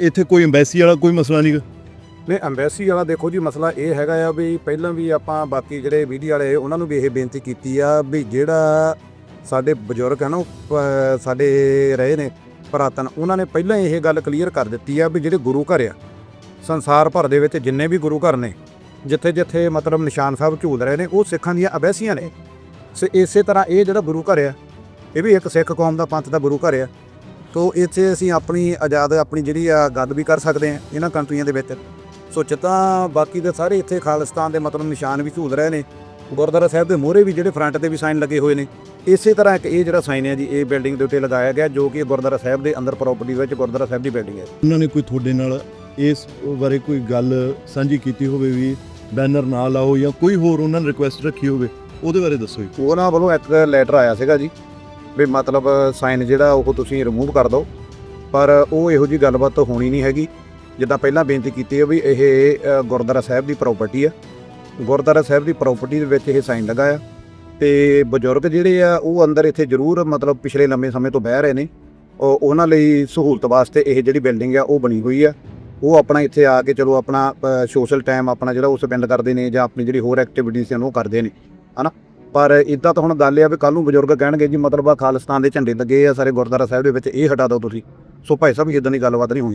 ਇੱਥੇ ਕੋਈ ਐਮਬੈਸੀ ਵਾਲਾ ਕੋਈ ਮਸਲਾ ਨਹੀਂ ਗਾ? ਨੇ ਐਮਬੈਸੀ ਵਾਲਾ ਦੇਖੋ ਜੀ, ਮਸਲਾ ਇਹ ਹੈਗਾ ਆ ਵੀ ਪਹਿਲਾਂ ਵੀ ਆਪਾਂ ਬਾਕੀ ਜਿਹੜੇ ਮੀਡੀਆ ਵਾਲੇ, ਉਹਨਾਂ ਨੂੰ ਵੀ ਇਹ ਬੇਨਤੀ ਕੀਤੀ ਆ ਵੀ ਜਿਹੜਾ ਸਾਡੇ ਬਜ਼ੁਰਗ ਹਨ ਉਹ ਪ- ਸਾਡੇ ਰਹੇ ਨੇ, ਪੁਰਾਤਨ, ਉਹਨਾਂ ਨੇ ਪਹਿਲਾਂ ਹੀ ਇਹ ਗੱਲ ਕਲੀਅਰ ਕਰ ਦਿੱਤੀ ਆ ਵੀ ਜਿਹੜੇ ਗੁਰੂ ਘਰ ਆ, ਸੰਸਾਰ ਭਰ ਦੇ ਵਿੱਚ ਜਿੰਨੇ ਵੀ ਗੁਰੂ ਘਰ ਨੇ ਜਿੱਥੇ ਜਿੱਥੇ ਮਤਲਬ ਨਿਸ਼ਾਨ ਸਾਹਿਬ ਝੂਲ ਰਹੇ ਨੇ, ਉਹ ਸਿੱਖਾਂ ਦੀਆਂ ਅਬੈਸੀਆਂ ਨੇ। ਸੋ, ਇਸੇ ਤਰ੍ਹਾਂ ਇਹ ਜਿਹੜਾ ਗੁਰੂ ਘਰ ਆ, ਇਹ ਵੀ ਇੱਕ ਸਿੱਖ ਕੌਮ ਦਾ ਪੰਥ ਦਾ ਗੁਰੂ ਘਰ ਆ। ਤੋ ਇੱਥੇ ਅਸੀਂ ਆਪਣੀ ਆਜ਼ਾਦ ਆਪਣੀ ਜਿਹੜੀ ਆ ਗੱਲ ਵੀ ਕਰ ਸਕਦੇ ਆ ਇਹਨਾਂ ਕੰਟਰੀਆਂ ਦੇ ਵਿੱਚ। ਸੋ ਜਿੱਦਾਂ ਬਾਕੀ ਦੇ ਸਾਰੇ ਇੱਥੇ ਖਾਲਿਸਤਾਨ ਦੇ ਮਤਲਬ ਨਿਸ਼ਾਨ ਵੀ ਝੂਲ ਰਹੇ ਨੇ। ਗੁਰਦੁਆਰਾ ਸਾਹਿਬ ਦੇ ਮੋਹਰੇ ਵੀ ਜਿਹੜੇ ਫਰੰਟ ਤੇ ਵੀ ਸਾਈਨ ਲੱਗੇ ਹੋਏ ਨੇ। ਇਸੇ ਤਰ੍ਹਾਂ ਇੱਕ ਇਹ ਜਿਹੜਾ ਸਾਈਨ ਹੈ ਜੀ ਇਹ ਬਿਲਡਿੰਗ ਦੇ ਉੱਤੇ ਲਗਾਇਆ ਗਿਆ ਜੋ ਕਿ ਗੁਰਦੁਆਰਾ ਸਾਹਿਬ ਦੇ ਅੰਦਰ ਪ੍ਰਾਪਰਟੀ ਵਿੱਚ ਗੁਰਦੁਆਰਾ ਸਾਹਿਬ ਦੀ ਬਿਲਡਿੰਗ ਹੈ। ਉਹਨਾਂ ਨੇ ਕੋਈ ਤੁਹਾਡੇ ਨਾਲ ਇਸ ਬਾਰੇ ਕੋਈ ਗੱਲ ਸਾਂਝੀ ਕੀਤੀ ਹੋਵੇ ਵੀ ਬੈਨਰ ਨਾ ਲਾਓ ਜਾਂ ਕੋਈ ਹੋਰ ਉਹਨਾਂ ਨੇ ਰਿਕੁਐਸਟ ਰੱਖੀ ਹੋਵੇ ਉਹਦੇ ਬਾਰੇ ਦੱਸੋ ਜੀ। ਉਹਨਾਂ ਵੱਲੋਂ ਇੱਕ ਲੈਟਰ ਆਇਆ ਸੀਗਾ ਜੀ ਵੀ ਮਤਲਬ ਸਾਈਨ ਜਿਹੜਾ ਉਹ ਤੁਸੀਂ ਰਿਮੂਵ ਕਰ ਦਿਓ। ਪਰ ਉਹ ਇਹੋ ਜੀ ਗੱਲਬਾਤ ਹੋਣੀ ਨਹੀਂ ਹੈਗੀ। ਜਿੱਦਾਂ ਪਹਿਲਾਂ ਬੇਨਤੀ ਕੀਤੀ ਹੈ ਵੀ ਇਹ ਗੁਰਦੁਆਰਾ ਸਾਹਿਬ ਦੀ ਪ੍ਰਾਪਰਟੀ ਆ ਗੁਰਦੁਆਰਾ ਸਾਹਿਬ ਦੀ ਪ੍ਰਾਪਰਟੀ ਦੇ ਵਿੱਚ ਇਹ ਸਾਈਨ ਲਗਾਇਆ ਆ। ਤੇ ਬਜ਼ੁਰਗ ਜਿਹੜੇ ਆ, ਉਹ ਅੰਦਰ ਇੱਥੇ ਜ਼ਰੂਰ ਮਤਲਬ ਪਿਛਲੇ ਲੰਮੇ ਸਮੇਂ ਤੋਂ ਬਹਿ ਰਹੇ ਨੇ। ਉਹ, ਉਹਨਾਂ ਲਈ ਸਹੂਲਤ ਵਾਸਤੇ ਇਹ ਜਿਹੜੀ ਬਿਲਡਿੰਗ ਆ, ਉਹ ਬਣੀ ਹੋਈ ਆ। ਉਹ ਆਪਣਾ ਇੱਥੇ ਆ ਕੇ ਚਲੋ ਆਪਣਾ ਸੋਸ਼ਲ ਟਾਈਮ ਆਪਣਾ ਜਿਹੜਾ ਉਹ ਸਪੈਂਡ ਕਰਦੇ ਨੇ ਜਾਂ ਆਪਣੀ ਜਿਹੜੀ ਹੋਰ ਐਕਟੀਵਿਟੀਜ਼ ਨੇ ਉਹ ਕਰਦੇ ਨੇ। ਹਨਾ? ਪਰ ਇਦਾਂ ਤਾਂ ਹੁਣ ਗੱਲ ਆ ਵੀ ਕੱਲ ਨੂੰ ਬਜ਼ੁਰਗ ਕਹਿਣਗੇ ਜੀ ਮਤਲਬ ਆ ਖਾਲਿਸਤਾਨ ਦੇ ਝੰਡੇ ਲੱਗੇ ਆ ਸਾਰੇ ਗੁਰਦੁਆਰਾ ਸਾਹਿਬ ਦੇ ਵਿੱਚ, ਇਹ ਹਟਾ ਦਿਓ ਤੁਸੀਂ। ਸੋ ਭਾਈ ਸਾਹਿਬ ਇਦਾਂ ਦੀ ਗੱਲਬਾਤ ਨਹੀਂ ਹੋਣੀ।